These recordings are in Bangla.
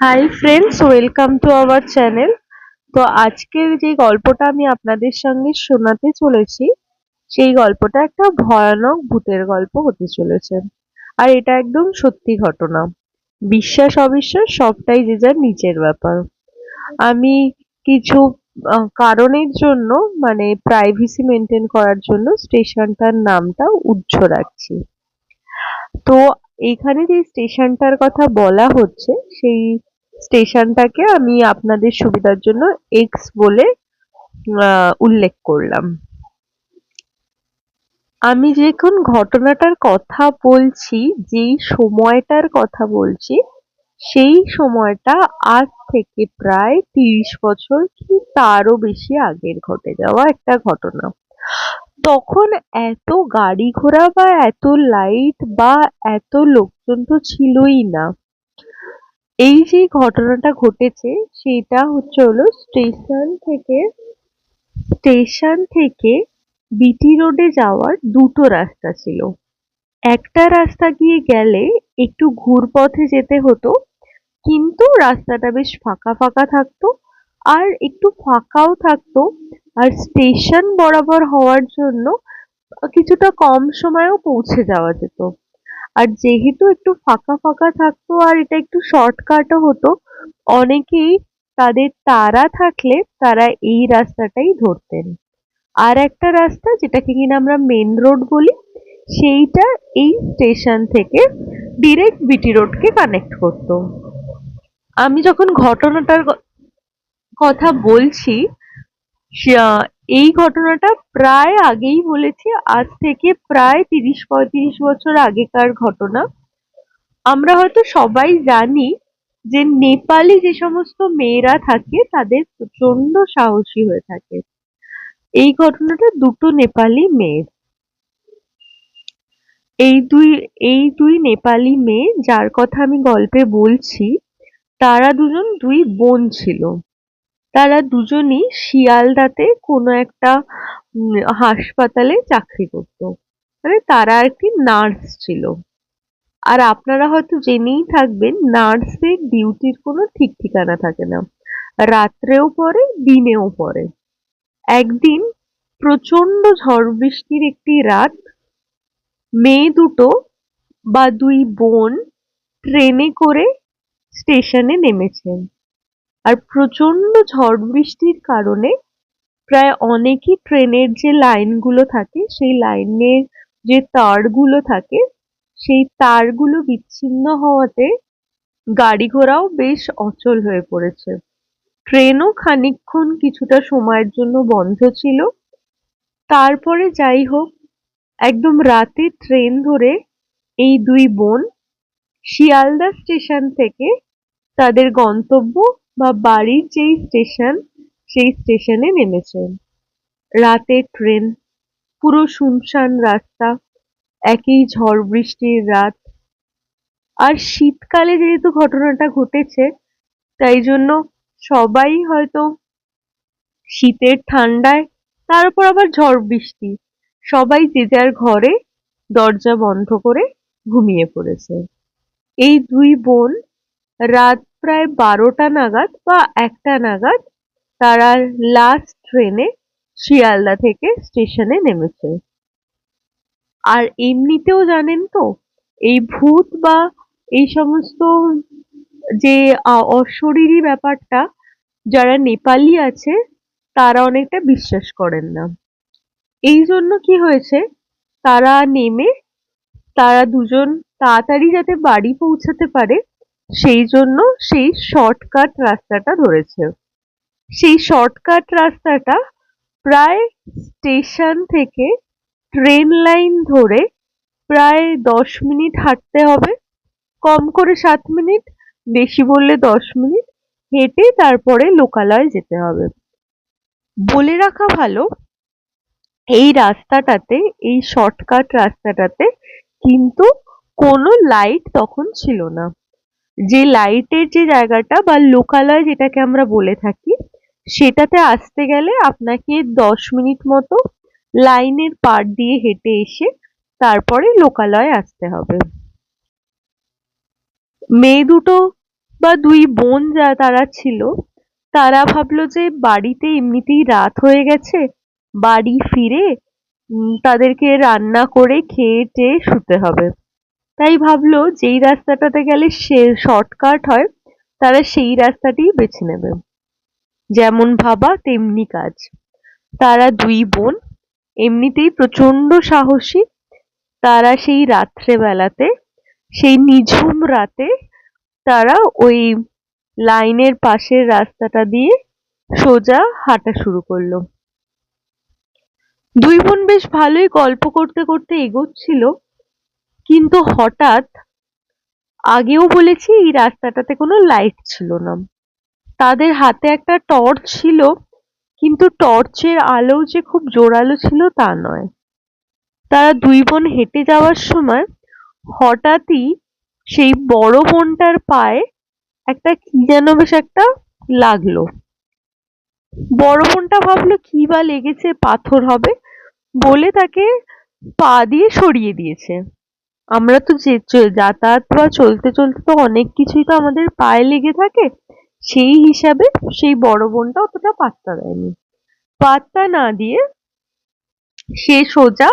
Hi friends welcome to our channel তো আজকের যে গল্পটা আমি আপনাদের সঙ্গে শোনাতে চলেছি, সেই গল্পটা একটা ভয়ানক ভূতের গল্প হতে চলেছে। আর এটা একদম সত্যি ঘটনা। বিশ্বাস অবিশ্বাস সবটাই যে যার নিজের ব্যাপার। আমি কিছু কারণের জন্য মানে প্রাইভেসি মেনটেন করার জন্য স্টেশনটার নামটা উজ্জ্ব রাখছি। তো এইখানে যে স্টেশনটার কথা বলা হচ্ছে, সেই স্টেশনটাকে আমি আপনাদের সুবিধার জন্য এক্স বলে উল্লেখ করলাম। আমি যখন ঘটনাটার কথা বলছি, যেই সময়টার কথা বলছি, সেই সময়টা আজ থেকে প্রায় তিরিশ বছর, কি তারও বেশি আগের ঘটে যাওয়া একটা ঘটনা। তখন এত গাড়ি ঘোড়া বা এত লাইট বা এত লোকজন তো ছিলই না। এই যে ঘটনাটা ঘটেছে, সেটা হচ্ছে হলো স্টেশন থেকে স্টেশন থেকে বিটি রোডে যাওয়ার দুটো রাস্তা ছিল। একটা রাস্তা গিয়ে গেলে একটু ঘুরপথে যেতে হতো, কিন্তু রাস্তাটা বেশ ফাঁকা ফাঁকা থাকতো, আর একটু ফাঁকাও থাকতো আর স্টেশন বরাবর হওয়ার জন্য কিছুটা কম সময়েও পৌঁছে যাওয়া যেত। আর যেহেতু একটু ফাঁকা ফাঁকা থাকতো আর এটা একটু শর্টকাটও হতো, অনেকেই তাদের তারা থাকলে তারা এই রাস্তাটাই ধরতেন। আর একটা রাস্তা যেটাকে কিনা আমরা মেন রোড বলি, সেইটা এই স্টেশন থেকে ডিরেক্ট বিটি রোডকে কানেক্ট করতো। আমি যখন ঘটনাটার কথা বলছি এই ঘটনাটা প্রায় আগেই বলেছি, আজ থেকে প্রায় তিরিশ, পঁয়ত্রিশ বছর আগেকার ঘটনা। আমরা হয়তো সবাই জানি যে নেপালি যে সমস্ত মেয়েরা থাকে, তাদের প্রচণ্ড সাহসী হয়ে থাকে। এই ঘটনাটা দুটো নেপালি মেয়ের। এই দুই এই দুই নেপালি মেয়ে, যার কথা আমি গল্পে বলছি, তারা দুজন দুই বোন ছিল। তারা দুজনই শিয়ালদাতে কোনো একটা হাসপাতালে চাকরি করত। মানে তারা একটি নার্স ছিল। আর আপনারা হয়তো জেনেই থাকবেন, নার্সের ডিউটির কোনো ঠিক ঠিকানা থাকে না। রাত্রেও পড়ে, দিনেও পড়ে। একদিন প্রচণ্ড ঝড় বৃষ্টির একটি রাত, মেয়ে দুটো বা দুই বোন ট্রেনে করে স্টেশনে নেমেছেন আর প্রচণ্ড ঝড় বৃষ্টির কারণে প্রায় অনেকই ট্রেনের যে লাইনগুলো থাকে, সেই লাইনের যে তারগুলো থাকে, সেই তারগুলো বিচ্ছিন্ন হওয়াতে গাড়ি ঘোড়াও বেশ অচল হয়ে পড়েছে। ট্রেনও খানিকক্ষণ কিছুটা সময়ের জন্য বন্ধ ছিল। তারপরে যাই হোক, একদম রাতে ট্রেন ধরে এই দুই বোন শিয়ালদা স্টেশন থেকে তাদের গন্তব্য বা বাড়ির যেই স্টেশন সেই স্টেশনে নেমেছেন রাতের ট্রেন পুরো শুনশান রাস্তা, একই ঝড় বৃষ্টির রাত। আর শীতকালে যেহেতু ঘটনাটা ঘটেছে, তাই জন্য সবাই হয়তো শীতের ঠান্ডায়, তার উপর আবার ঝড় বৃষ্টি, সবাই যে যার ঘরে দরজা বন্ধ করে ঘুমিয়ে পড়েছে। এই দুই বোন রাত প্রায় বারোটা নাগাদ বা একটা নাগাদ তারা লাস্ট ট্রেনে শিয়ালদা থেকে স্টেশনে নেমেছে। আর এমনিতেও জানেন তো, এই ভূত বা এই সমস্ত যে অশরীরী ব্যাপারটা যারা নেপালি আছে, তারা অনেকটা বিশ্বাস করেন না। এই জন্য কি হয়েছে, তারা নেমে তারা দুজন তাড়াতাড়ি যাতে বাড়ি পৌঁছাতে পারে সেই জন্য সেই শর্টকাট রাস্তাটা ধরেছে। সেই শর্টকাট রাস্তাটা প্রায় স্টেশন থেকে ট্রেন লাইন ধরে প্রায় দশ মিনিট হাঁটতে হবে। কম করে সাত মিনিট, বেশি বললে দশ মিনিট, হেঁটে তারপরে লোকালয় যেতে হবে। বলে রাখা ভালো, এই রাস্তাটাতে, এই শর্টকাট রাস্তাটাতে কিন্তু কোনো লাইট তখন ছিল না। যে লাইটের যে জায়গাটা বা লোকালয় যেটাকে আমরা বলে থাকি, সেটাতে আসতে গেলে আপনাকে দশ মিনিট মতো লাইনের পার দিয়ে হেঁটে এসে তারপরে লোকালয়ে আসতে হবে। মেয়ে দুটো বা দুই বোন যা তারা ছিল, তারা ভাবলো যে বাড়িতে এমনিতেই রাত হয়ে গেছে, বাড়ি ফিরে তাদেরকে রান্না করে খেয়ে টেয়ে শুতে হবে। তাই ভাবলো যেই রাস্তাটাতে গেলে সে শর্টকাট হয়, তারা সেই রাস্তাটিই বেছে নেবে। যেমন ভাবা তেমনি কাজ। তারা দুই বোন, এমনিতেই প্রচণ্ড সাহসী। তারা সেই রাত্রে বেলাতে সেই নিঝুম রাতে তারা ওই লাইনের পাশের রাস্তাটা দিয়ে সোজা হাঁটা শুরু করল। দুই বোন বেশ ভালোই গল্প করতে করতে এগোচ্ছিল। কিন্তু হঠাৎ আগেও বলেছি এই রাস্তাটাতে কোনো লাইট ছিল না। তাদের হাতে একটা টর্চ ছিল, কিন্তু টর্চের আলো যে খুব জোরালো ছিল তা নয়। তারা দুই বোন হেঁটে যাওয়ার সময় হঠাৎই সেই বড় বোনটার পায়ে একটা কি যেন বেশ একটা লাগল। বড় বোনটা ভাবলো, কি বা লেগেছে? পাথর হবে? বলে তাকে পা দিয়ে সরিয়ে দিয়েছে। আমরা তো যে যাতায়াত বা চলতে চলতে তো অনেক কিছুই তো আমাদের পায়ে লেগে থাকে। সেই হিসাবে সেই বড় বোনটা অতটা পাত্তা দেয়নি। পাত্তা না দিয়ে সে সোজা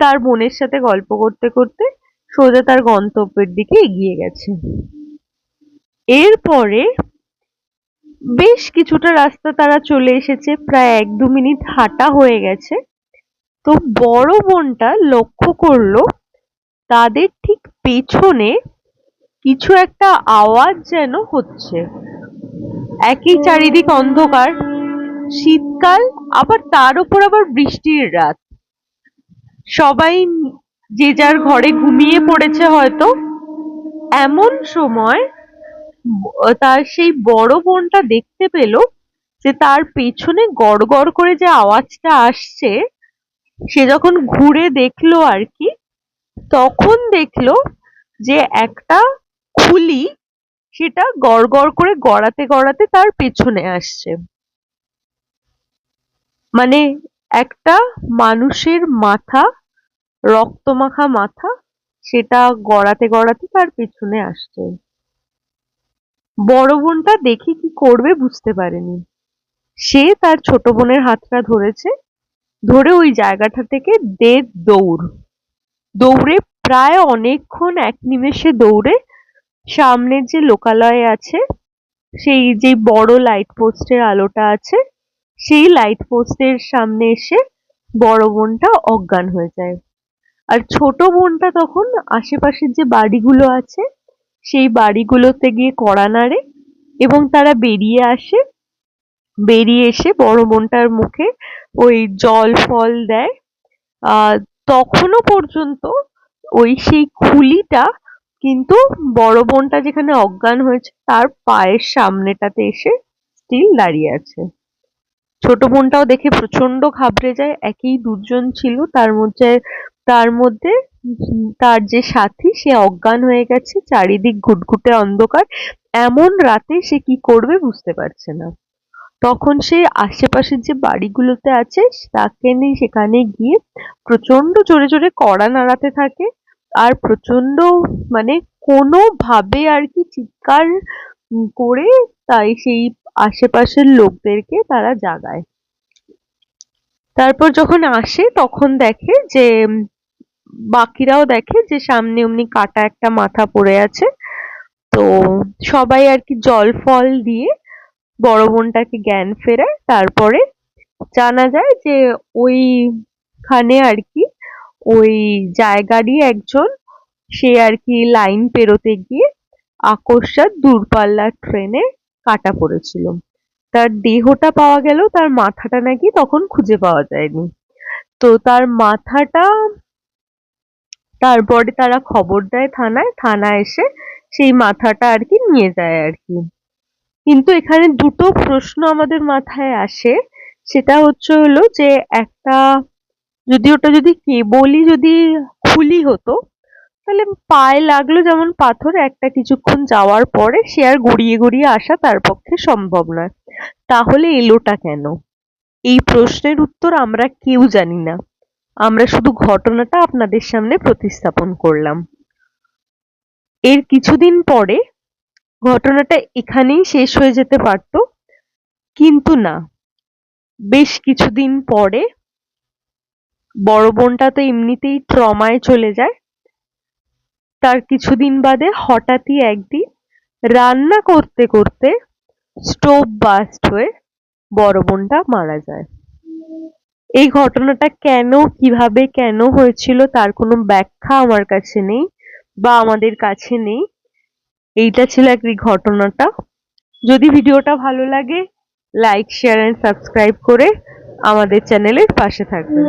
তার বোনের সাথে গল্প করতে করতে সোজা তার গন্তব্যের দিকে এগিয়ে গেছে। এরপরে বেশ কিছুটা রাস্তা তারা চলে এসেছে। প্রায় এক দু মিনিট হাঁটা হয়ে গেছে। তো বড় বোনটা লক্ষ্য করল তাদের ঠিক পেছনে কিছু একটা আওয়াজ যেন হচ্ছে। একই চারিদিক অন্ধকার, শীতকাল, আবার তার উপর আবার বৃষ্টির রাত। সবাই যে যার ঘরে ঘুমিয়ে পড়েছে হয়তো, এমন সময় তার সেই বড় বোনটা দেখতে পেল যে তার পেছনে গড় করে যে আওয়াজটা আসছে, সে যখন ঘুরে দেখল আর কি তখন দেখল যে একটা খুলি সেটা গড় গড় করে গড়াতে গড়াতে তার পেছনে আসছে। মানে একটা মানুষের মাথা, রক্তমাখা মাথা সেটা গড়াতে গড়াতে তার পেছনে আসছে। বড় বোনটা দেখে কি করবে বুঝতে পারেনি। সে তার ছোট বোনের হাতটা ধরেছে, ধরে ওই জায়গাটা থেকে দেড় দৌড়। দৌড়ে প্রায় অনেকক্ষণ এক নিমেষে দৌড়ে সামনের যে লোকালয় আছে, সেই যে বড় লাইট পোস্টের আলোটা আছে, সেই লাইট পোস্টের সামনে এসে বড় বোনটা অজ্ঞান হয়ে যায়। আর ছোট বোনটা তখন আশেপাশের যে বাড়িগুলো আছে, সেই বাড়িগুলোতে গিয়ে কড়া নাড়ে এবং তারা বেরিয়ে আসে। বেরিয়ে এসে বড় বোনটার মুখে ওই জল ফল দেয়। তখনও পর্যন্ত ওই সেই খুলিটা কিন্তু বড় বোনটা যেখানে অজ্ঞান হয়েছে, তার পায়ের সামনেটাতে এসে স্টিল দাঁড়িয়ে আছে। ছোট বোনটাও দেখে প্রচণ্ড ঘাবড়ে যায়, একই দুজন ছিল, তার মধ্যে তার মধ্যে তার যে সাথী, সে অজ্ঞান হয়ে গেছে, চারিদিক ঘুটঘুটে অন্ধকার, এমন রাতে সে কি করবে বুঝতে পারছে না। তখন সে আশেপাশের যে বাড়িগুলোতে আছে, তাকে নিয়ে সেখানে গিয়ে প্রচণ্ড জোরে জোরে কড়া নাড়াতে থাকে। আর প্রচণ্ড মানে কোনোভাবে আর কি চিৎকার করে তাই সেই আশেপাশের লোকদেরকে তারা জাগায়। তারপর যখন আসে, তখন দেখে যে, বাকিরাও দেখে যে সামনে অমনি কাটা একটা মাথা পড়ে আছে। তো সবাই আর কি জল ফল দিয়ে বড় বোনটাকে জ্ঞান ফেরায়, তারপরে জানা যায় যে ওইখানে আর কি, ওই জায়গারই একজন, সে আর কি লাইন পেরোতে গিয়ে আকস্মাৎ দূরপাল্লার ট্রেনে কাটা পড়েছিল। তার দেহটা পাওয়া গেল, তার মাথাটা নাকি তখন খুঁজে পাওয়া যায়নি। তো তার মাথাটা, তারপরে তারা খবর দেয় থানায় থানায় এসে সেই মাথাটা আর কি নিয়ে যায় আর কি। কিন্তু এখানে দুটো প্রশ্ন আমাদের মাথায় আসে। সেটা হচ্ছে হলো যে একটা যদি ওটা যদি কেবলই যদি খুলি হতো, তাহলে পায়ে লাগল যেমন পাথর, একটা কিছুক্ষণ যাওয়ার পরে সে আর গড়িয়ে গড়িয়ে আসা তার পক্ষে সম্ভব নয়। তাহলে এলোটা কেন? এই প্রশ্নের উত্তর আমরা কেউ জানি না। আমরা শুধু ঘটনাটা আপনাদের সামনে প্রতিস্থাপন করলাম। এর কিছুদিন পরে ঘটনাটা এখানেই শেষ হয়ে যেতে পারতো। কিন্তু না, বেশ কিছুদিন পরে বড় বোনটা তো এমনিতেই ট্রমায় চলে যায়। তার কিছুদিন বাদে হঠাৎই একদিন রান্না করতে করতে স্টোভ বাস্ট হয়ে বড় বোনটা মারা যায়। এই ঘটনাটা কেন, কীভাবে কেন হয়েছিল তার কোনো ব্যাখ্যা আমার কাছে নেই বা আমাদের কাছে নেই। এইটা ছিল একটি ঘটনাটা। যদি ভিডিওটা ভালো লাগে লাইক শেয়ার এন্ড সাবস্ক্রাইব করে আমাদের চ্যানেলের পাশে থাকবেন।